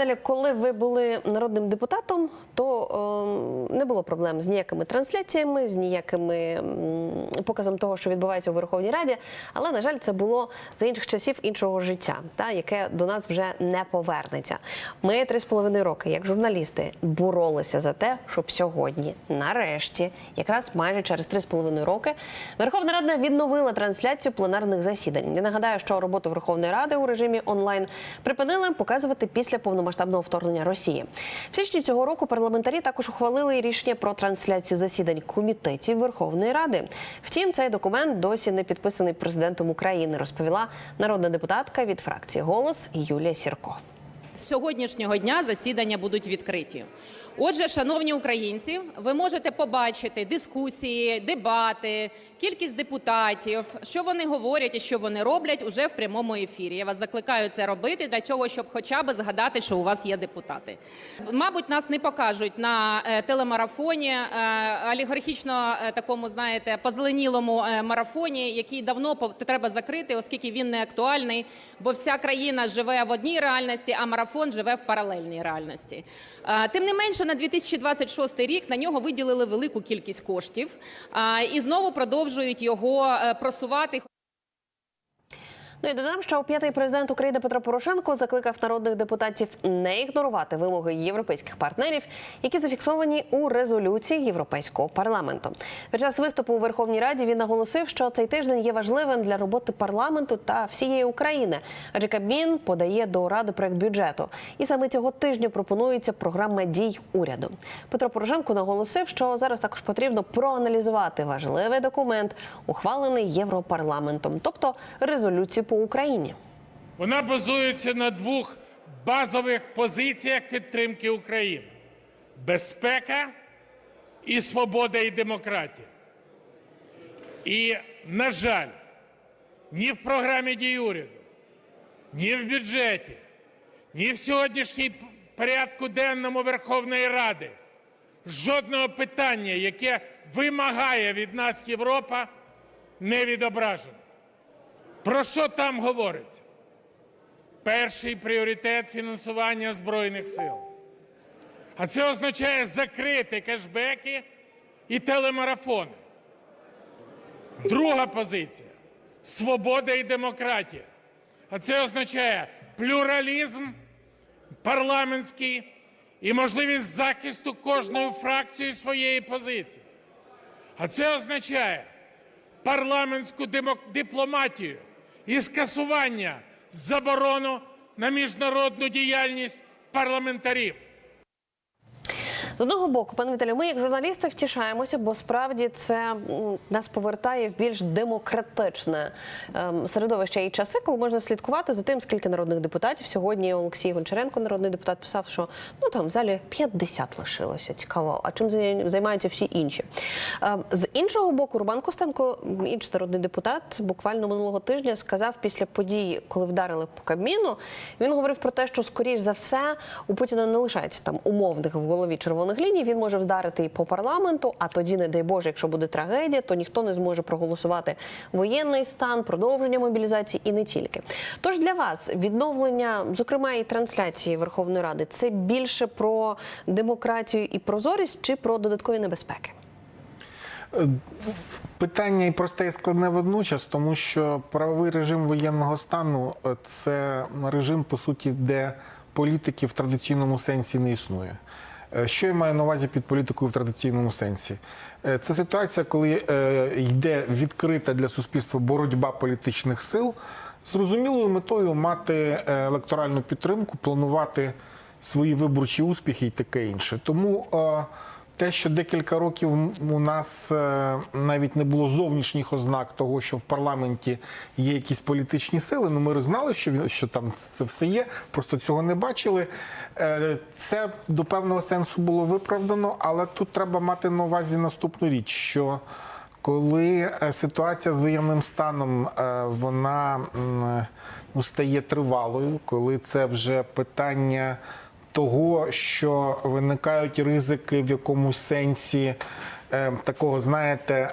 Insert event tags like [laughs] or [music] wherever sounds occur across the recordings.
Далі, коли ви були народним депутатом, то е, не було проблем з ніякими трансляціями, з ніякими м, показом того, що відбувається у Верховній Раді. Але на жаль, це було за інших часів іншого життя, та яке до нас вже не повернеться. Ми три з половиною роки, як журналісти, боролися за те, щоб сьогодні, нарешті, якраз майже через три з половиною роки, Верховна Рада відновила трансляцію пленарних засідань. Я нагадаю, що роботу Верховної Ради у режимі онлайн припинили показувати після повномасштабного вторгнення Росії. В січні цього року парламентарі також ухвалили рішення про трансляцію засідань комітетів Верховної Ради. Втім, цей документ досі не підписаний президентом України, розповіла народна депутатка від фракції Голос Юлія Сірко. З сьогоднішнього дня засідання будуть відкриті. Отже, шановні українці, ви можете побачити дискусії, дебати, кількість депутатів, що вони говорять і що вони роблять уже в прямому ефірі. Я вас закликаю це робити для того, щоб хоча б згадати, що у вас є депутати. Мабуть, нас не покажуть на е, телемарафоні, е, олігархічно е, такому, знаєте, позеленілому марафоні, який давно треба закрити, оскільки він не актуальний, бо вся країна живе в одній реальності, а марафон живе в паралельній реальності. Тим не менше, на 2026 рік на нього виділили велику кількість коштів і знову продовжують його е, просувати. Ну і додам, що п'ятий президент України Петро Порошенко закликав народних депутатів не ігнорувати вимоги європейських партнерів, які зафіксовані у резолюції Європейського парламенту. Під час виступу у Верховній Раді він наголосив, що цей тиждень є важливим для роботи парламенту та всієї України, адже Кабмін подає до ради проект бюджету. І саме цього тижня пропонується програма дій уряду. Петро Порошенко наголосив, що зараз також потрібно проаналізувати важливий документ, ухвалений Європарламентом, тобто резолюцію по Україні. Вона базується на двох базових позиціях підтримки України: безпека і свобода і демократія. І, на жаль, ні в програмі дій уряду, ні в бюджеті, ні в сьогоднішній порядку денному Верховної Ради жодного питання, яке вимагає від нас Європа, не відображено. Про що там говориться? Перший пріоритет фінансування Збройних сил. А це означає закрити кешбеки і телемарафони. Друга позиція свобода і демократія. А це означає плюралізм парламентський і можливість захисту кожною фракцією своєї позиції. А це означає парламентську дипломатію і скасування заборону на міжнародну діяльність парламентарів. З одного боку, пане Віталію, ми як журналісти втішаємося, бо справді це нас повертає в більш демократичне ем, середовище і часи, коли можна слідкувати за тим, скільки народних депутатів сьогодні Олексій Гончаренко, народний депутат, писав, що ну там в залі 50 лишилося. Цікаво. А чим займаються всі інші? Ем, з іншого боку, Рубан Костенко, інший народний депутат, буквально минулого тижня сказав після подій, коли вдарили по Кабміну, він говорив про те, що скоріш за все у Путіна не лишається там умовних в голові червоних ліній. Він може вдарити і по парламенту. А тоді, не дай Боже, якщо буде трагедія, то ніхто не зможе проголосувати воєнний стан, продовження мобілізації і не тільки. Тож для вас відновлення, зокрема і трансляції Верховної Ради, це більше про демократію і прозорість чи про додаткові небезпеки? Питання і просте і складне водночас, тому що правовий режим воєнного стану е, це режим, по суті, де політики в традиційному сенсі не існує. Е, Що я маю на увазі під політикою в традиційному сенсі? Е, Це ситуація, коли е, йде відкрита для суспільства боротьба політичних сил з зрозумілою метою мати електоральну підтримку, планувати свої виборчі успіхи і таке інше. Тому те, що декілька років у нас е, навіть не було зовнішніх ознак того, що в парламенті є якісь політичні сили. Ну ми знали, що що там це все є, просто цього не бачили. Е, Це до певного сенсу було виправдано, але тут треба мати на увазі наступну річ, що коли е, ситуація з воєнним станом вона ну, стає тривалою, коли це вже питання того, що виникають ризики в якомусь сенсі е, такого, знаєте,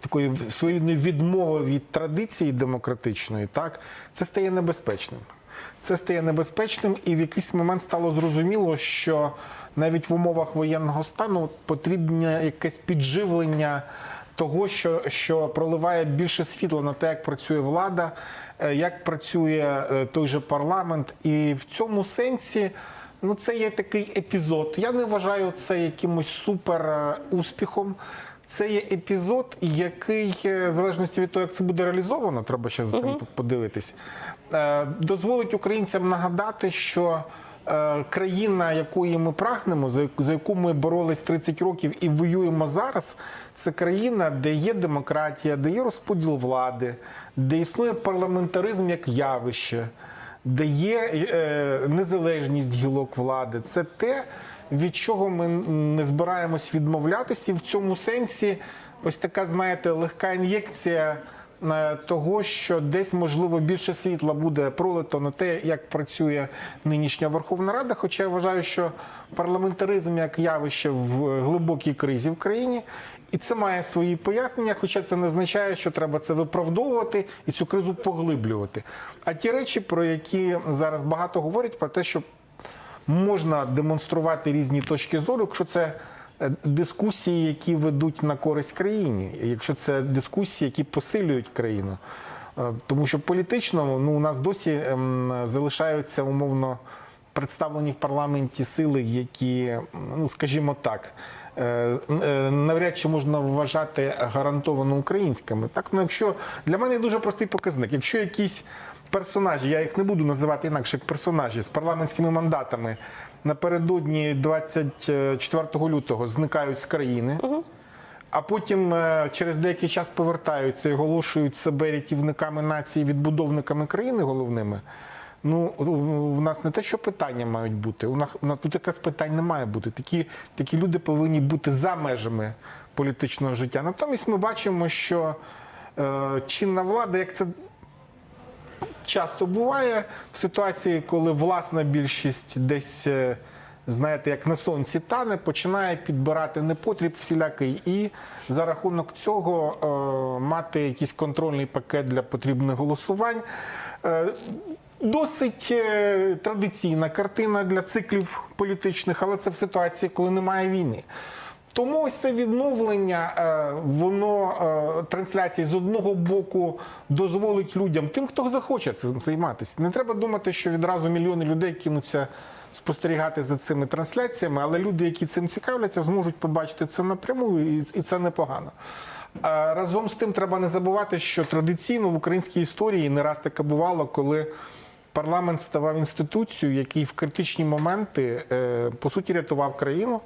такої своєрідної відмови від традиції демократичної, так це стає небезпечним. це стає небезпечним, і в якийсь момент стало зрозуміло, що навіть в умовах воєнного стану потрібне якесь підживлення того, що, що проливає більше світла на те, як працює влада, е, як працює е, той же парламент. І в цьому сенсі ну, це є такий епізод. Я не вважаю це якимось супер е, успіхом. Це є епізод, який, в залежності від того, як це буде реалізовано, треба ще за цим подивитись, дозволить українцям нагадати, що країна, якої ми прагнемо, за яку- ми боролись 30 років і воюємо зараз, це країна, де є демократія, де є розподіл влади, де існує парламентаризм як явище, де є е, незалежність гілок влади. Це те, від чого ми не збираємось відмовлятися, і в цьому сенсі ось така, знаєте, легка ін'єкція е, того, що десь можливо більше світла буде пролито на те, як працює нинішня Верховна Рада. Хоча я вважаю, що парламентаризм як явище в глибокій кризі в країні. І це має свої пояснення, хоча це не означає, що треба це виправдовувати і цю кризу поглиблювати. А ті речі, про які зараз багато говорять, про те, що можна демонструвати різні точки зору, якщо це е, дискусії, які ведуть на користь країні, якщо це дискусії, які посилюють країну. Е, Тому що політично ну, у нас досі ем, залишаються умовно представлені в парламенті сили, які, ну скажімо так, е, е, навряд чи можна вважати гарантовано українськими. Так, ну якщо для мене дуже простий показник, якщо якісь персонажі, я їх не буду називати інакше як персонажі з парламентськими мандатами напередодні 24 лютого зникають з країни. А потім е, через деякий час повертаються і оголошують себе рятівниками нації, відбудовниками країни головними. Ну у нас не те, що питання мають бути. У нас у нас тут якраз питань не має бути. Такі, такі люди повинні бути за межами політичного життя. Натомість ми бачимо, що е, чинна влада, як це часто буває в ситуації, коли власна більшість десь, е, знаєте, як на сонці тане, починає підбирати непотріб всілякий і за рахунок цього е, мати якийсь контрольний пакет для потрібних голосувань. Е, Досить е, традиційна картина для циклів політичних, але це в ситуації, коли немає війни. Тому ось це відновлення, е, воно е, трансляції з одного боку дозволить людям, тим, хто захоче цим займатися. Не треба думати, що відразу мільйони людей кинуться спостерігати за цими трансляціями, але люди, які цим цікавляться, зможуть побачити це напряму, і це непогано. Разом з тим треба не забувати, що традиційно в українській історії не раз таке бувало, коли парламент ставав інституцією, який в критичні моменти е, по суті рятував країну.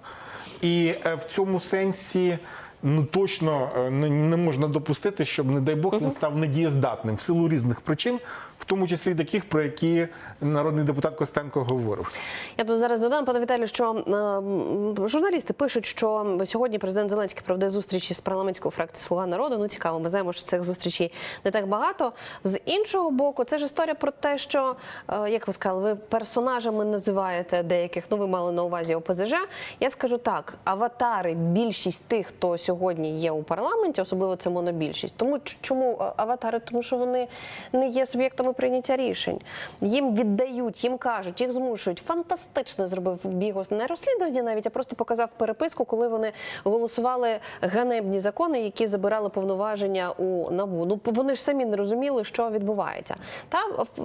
І е, в цьому сенсі ну точно е, не, не можна допустити, щоб, не дай Бог, він став недієздатним в силу різних причин, в тому числі таких, про які народний депутат Костенко говорив. Я тут зараз додам, пане Віталію, що е, журналісти пишуть, що сьогодні президент Зеленський проведе зустрічі з парламентською фракцією Слуга народу. Ну цікаво, ми знаємо, що цих зустрічей не так багато. З іншого боку, це ж історія про те, що е, як ви сказали, ви персонажами називаєте деяких. Ну ви мали на увазі ОПЗЖ. Я скажу так: аватари, більшість тих, хто сьогодні є у парламенті, особливо це монобільшість. Тому чому е, аватари? Тому що вони не є суб'єктами прийняття рішень. Їм віддають, їм кажуть, їх змушують. Фантастично зробив Бігос не розслідування навіть, а просто показав переписку, коли вони голосували ганебні закони, які забирали повноваження у НАБУ. Ну вони ж самі не розуміли, що відбувається. Та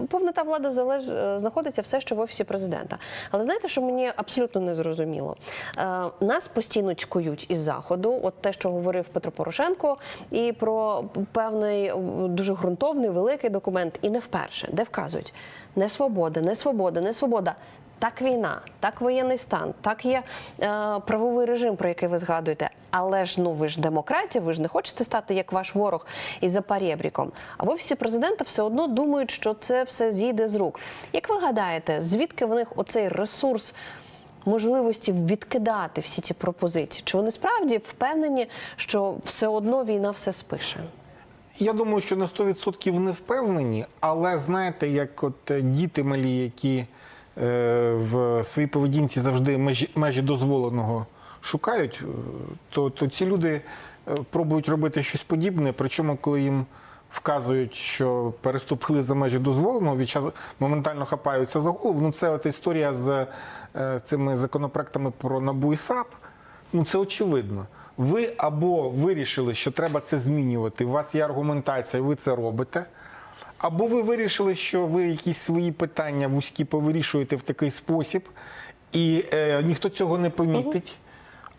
повнота влади залеж е, знаходиться все ще в офісі президента. Але знаєте, що мені абсолютно не зрозуміло? Е, нас постійно чкують із заходу, от те, що говорив Петро Порошенко, і про певний дуже ґрунтовний великий документ, і не вперше, де вказують не свобода, не свобода, не свобода. Так війна, так воєнний стан, так є е, правовий режим, про який ви згадуєте. Але ж ну ви ж демократія, ви ж не хочете стати як ваш ворог і за парєбріком. А в офісі президента все одно думають, що це все зійде з рук. Як ви гадаєте, звідки в них оцей ресурс? Можливості відкидати всі ці пропозиції, чи вони справді впевнені, що все одно війна все спише? Я думаю, що на 100% не впевнені, але знаєте, як от е, діти малі, які е, в своїй поведінці завжди межі, межі дозволеного шукають, е, то, то ці люди е, пробують робити щось подібне. Причому, коли їм вказують, що переступили за межі дозволеного, від часу моментально хапаються за голову. Ну, це от історія з е, цими законопроектами про НАБУ і САП. Ну, це очевидно. Ви або вирішили, що треба це змінювати, у вас є аргументація, ви це робите. Або ви вирішили, що ви якісь свої питання вузькі повирішуєте в такий спосіб, і е, ніхто цього не помітить.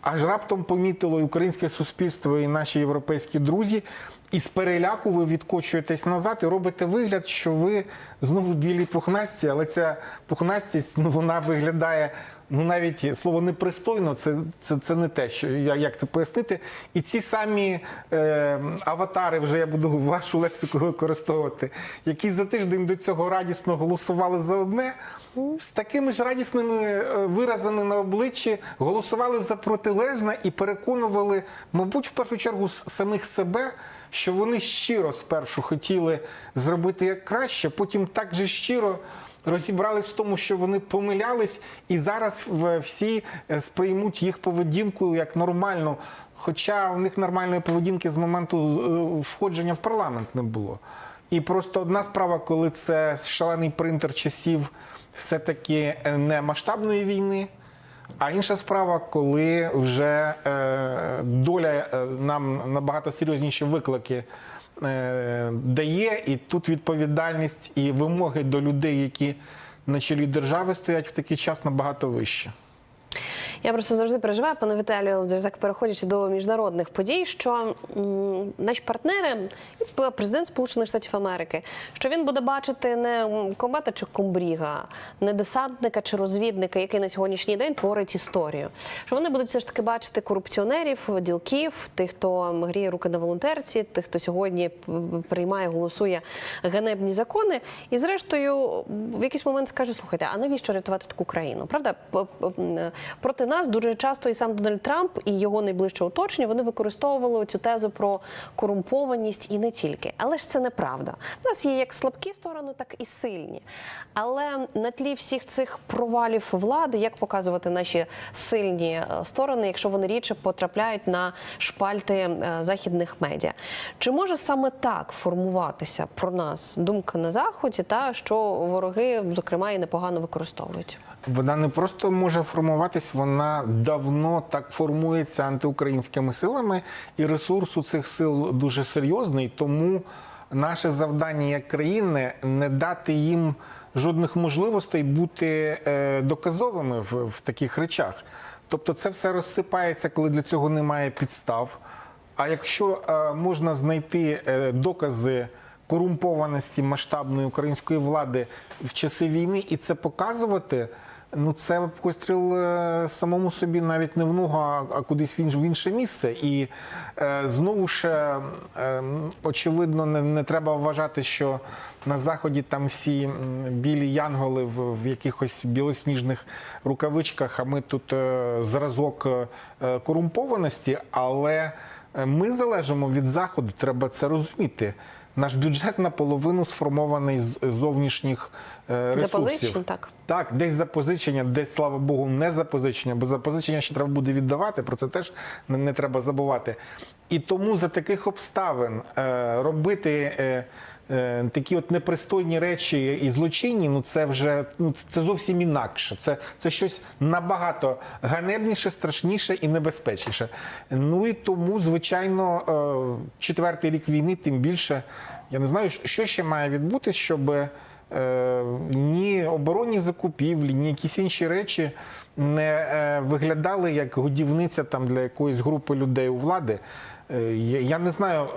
Аж раптом помітило і українське суспільство, і наші європейські друзі. І з переляку ви відкочуєтесь назад і робите вигляд, що ви знову білі пухнасті, але ця пухнастість ну, вона виглядає ну навіть слово непристойно, це, це, це не те, що я як це пояснити. І ці самі е, аватари, вже я буду [laughs] вашу лексику використовувати, які за тиждень до цього радісно голосували за одне. З такими ж радісними е, виразами на обличчі голосували за протилежне і переконували, мабуть, в першу чергу самих себе, що вони щиро спершу хотіли зробити як краще, потім так же щиро розібрались в тому, що вони помилялись, і зараз всі е, сприймуть їх поведінку як нормальну. Хоча у них нормальної поведінки з моменту е, входження в парламент не було. І просто одна справа, коли це шалений принтер часів все-таки е, не масштабної війни. А інша справа, коли вже е, доля е, нам набагато серйозніші виклики е, дає, і тут відповідальність і вимоги до людей, які на чолі держави стоять в такий час набагато вище. Я просто завжди переживаю, пане Віталію, так переходячи до міжнародних подій, що м, наші партнери, президент Сполучених Штатів Америки, що він буде бачити не комбата чи комбріга, не десантника чи розвідника, який на сьогоднішній день творить історію. Що вони будуть все ж таки бачити корупціонерів, ділків, тих, хто гріє руки на волонтерці, тих, хто сьогодні приймає, голосує ганебні закони, і зрештою в якийсь момент скаже: слухайте, а навіщо рятувати таку країну? Правда, проти нас дуже часто і сам Дональд Трамп і його найближче оточення вони використовували цю тезу про корумпованість і не тільки. Але ж це неправда. У нас є як слабкі сторони, так і сильні. Але на тлі всіх цих провалів влади, як показувати наші сильні е, сторони, якщо вони рідше потрапляють на шпальти е, західних медіа? Чи може саме так формуватися про нас думка на заході, та що вороги, зокрема, і непогано використовують? Вона не просто може формуватись, вона давно так формується антиукраїнськими силами, і ресурс у цих сил дуже серйозний. Тому наше завдання як країни не дати їм жодних можливостей бути е, доказовими в, в таких речах. Тобто, це все розсипається, коли для цього немає підстав. А якщо е, можна знайти е, докази корумпованості масштабної української влади в часи війни і це показувати, ну це постріл е, самому собі навіть не в ногу, а кудись в інше, місце. І е, знову ж е, очевидно, не, не треба вважати, що на заході там всі білі янголи в, в якихось білосніжних рукавичках, а ми тут зразок корумпованості, але ми залежимо від заходу, треба це розуміти. Наш бюджет наполовину сформований з зовнішніх ресурсів. Запозичень, так. Так, десь запозичення, десь, слава Богу, не запозичення, бо запозичення ще треба буде віддавати, про це теж не, не треба забувати. І тому за таких обставин е, робити е, е, такі от непристойні речі і злочинні, ну це вже ну, це зовсім інакше. Це, це щось набагато ганебніше, страшніше і небезпечніше. Ну і тому, звичайно, е, четвертий рік війни, тим більше, я не знаю, що ще має відбутися, щоб е, ні оборонні закупівлі, ні якісь інші речі не е, виглядали як годівниця там для якоїсь групи людей у влади. Е, я- не знаю, е,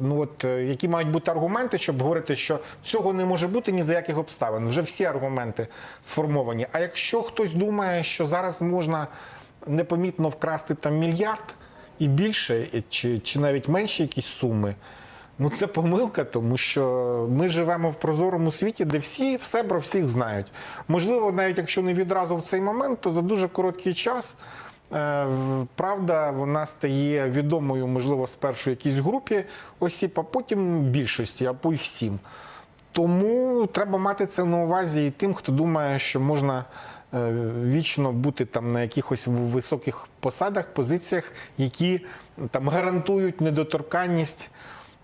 ну от е, які мають бути аргументи, щоб говорити, що цього не може бути ні за яких обставин. Вже всі аргументи сформовані. А якщо хтось думає, що зараз можна непомітно вкрасти там мільярд і більше, чи, чи навіть менші якісь суми. Ну, це помилка, тому що ми живемо в прозорому світі, де всі все про всіх знають. Можливо, навіть якщо не відразу в цей момент, то за дуже короткий час е, правда вона стає відомою, можливо, спершу якійсь групі осіб, а потім більшості, або й всім. Тому треба мати це на увазі і тим, хто думає, що можна е, вічно бути там на якихось високих посадах, позиціях, які там гарантують недоторканність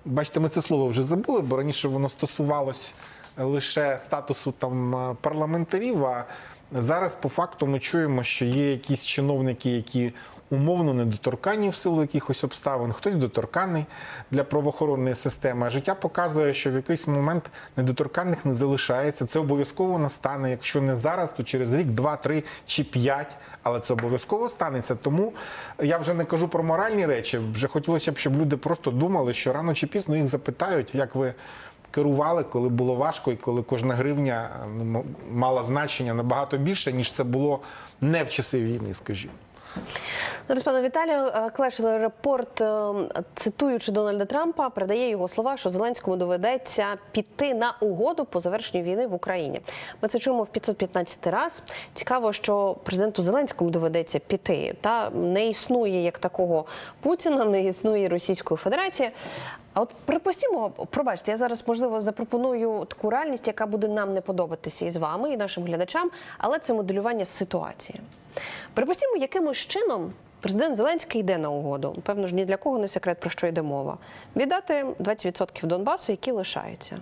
Бачите, ми це слово вже забули, бо раніше воно стосувалось лише статусу там е, парламентарів. А зараз по факту ми чуємо, що є якісь чиновники, які умовно недоторканні в силу якихось обставин, хтось доторканий для правоохоронної системи. Життя показує, що в якийсь момент недоторканних не залишається. Це обов'язково настане. Якщо не зараз, то через рік, два, три чи п'ять. Але це обов'язково станеться. Тому я вже не кажу про моральні речі. Вже хотілося б, щоб люди просто думали, що рано чи пізно їх запитають, як ви. Керували, коли було важко, і коли кожна гривня мала значення набагато більше, ніж це було не в часи війни, скажімо. Зараз, пане Віталію, е, репорт, цитуючи Дональда Трампа, передає його слова, що Зеленському доведеться піти на угоду по завершенню війни в Україні. Ми це чуємо в 515 раз. Цікаво, що президенту Зеленському доведеться піти. Та не існує як такого Путіна, не існує Російської Федерації. А от припустімо, пробачте, я зараз можливо запропоную таку реальність, яка буде нам не подобатися і з вами, і нашим глядачам, але це моделювання ситуації. Припустімо, якимось чином президент Зеленський йде на угоду. Певно ж ні для кого не секрет, про що йде мова. Віддати 20% Донбасу, які лишаються.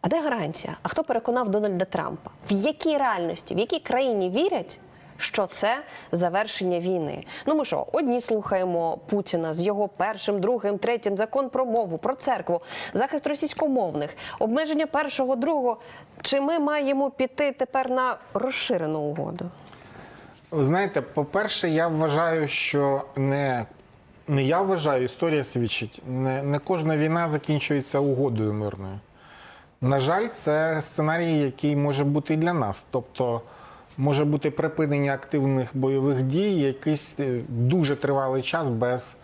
А де гарантія? А хто переконав Дональда Трампа? В якій реальності, в якій країні вірять, що це завершення війни? Ну ми що, одні слухаємо Путіна з його першим, другим, третім закон про мову, про церкву, захист російськомовних, обмеження першого, другого. Чи ми маємо піти тепер на розширену угоду? Ви знаєте, по-перше, я вважаю, що не, не я вважаю, історія свідчить. Не, не кожна війна закінчується угодою мирною. На жаль, це сценарій, який може бути і для нас. Тобто може бути припинення активних бойових дій якийсь е, дуже тривалий час без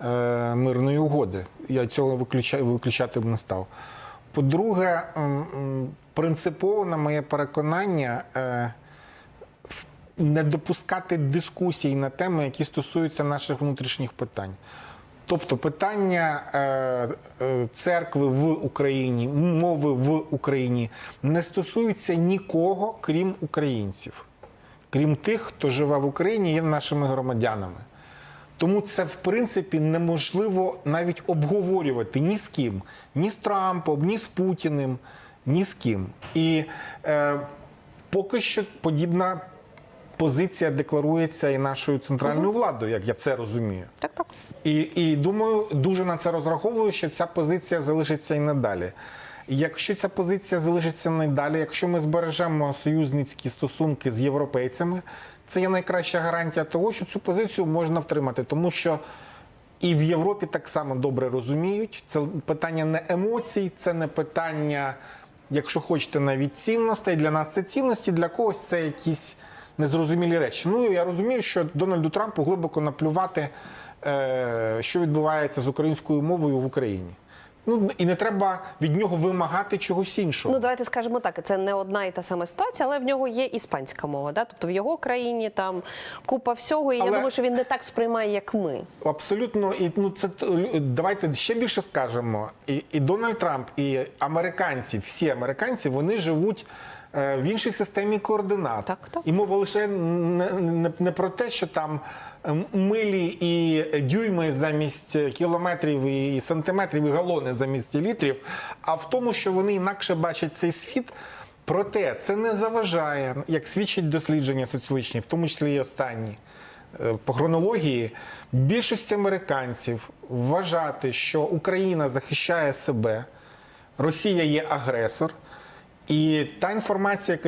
е, мирної угоди. Я цього виключа, виключати б не став. По-друге, принципово, на моє переконання, е, не допускати дискусій на теми, які стосуються наших внутрішніх питань. Тобто питання е, е, церкви в Україні, мови в Україні не стосуються нікого, крім українців, крім тих, хто живе в Україні, є нашими громадянами. Тому це в принципі неможливо навіть обговорювати ні з ким, ні з Трампом, ні з Путіним, ні з ким. І е, поки що подібна позиція декларується і нашою центральною владою, як я це розумію. Так, так. І, і думаю, дуже на це розраховую, що ця позиція залишиться і надалі. Якщо ця позиція залишиться надалі, якщо ми збережемо союзницькі стосунки з європейцями, це є найкраща гарантія того, що цю позицію можна втримати, тому що і в Європі так само добре розуміють. Це питання не емоцій, це не питання, якщо хочете, навіть цінностей. Для нас це цінності, для когось це якісь незрозумілі речі. Ну я розумію, що Дональду Трампу глибоко наплювати, е, що відбувається з українською мовою в Україні. Ну і не треба від нього вимагати чогось іншого. Ну давайте скажемо так, це не одна і та сама ситуація, але в нього є іспанська мова. Да? Тобто в його країні там купа всього, і я думаю, що він не так сприймає, як ми. Абсолютно, і ну це давайте ще більше скажемо. І, і Дональд Трамп, і американці, всі американці, вони живуть в іншій системі координат. Так, так. І мова лише не, не, не про те, що там е, милі і дюйми замість кілометрів і сантиметрів, і галони замість літрів, а в тому, що вони інакше бачать цей світ. Проте це не заважає, як свідчать дослідження соціологічні, в тому числі і останні е, по хронології, більшість американців вважати, що Україна захищає себе, Росія є агресор, і та інформація, яка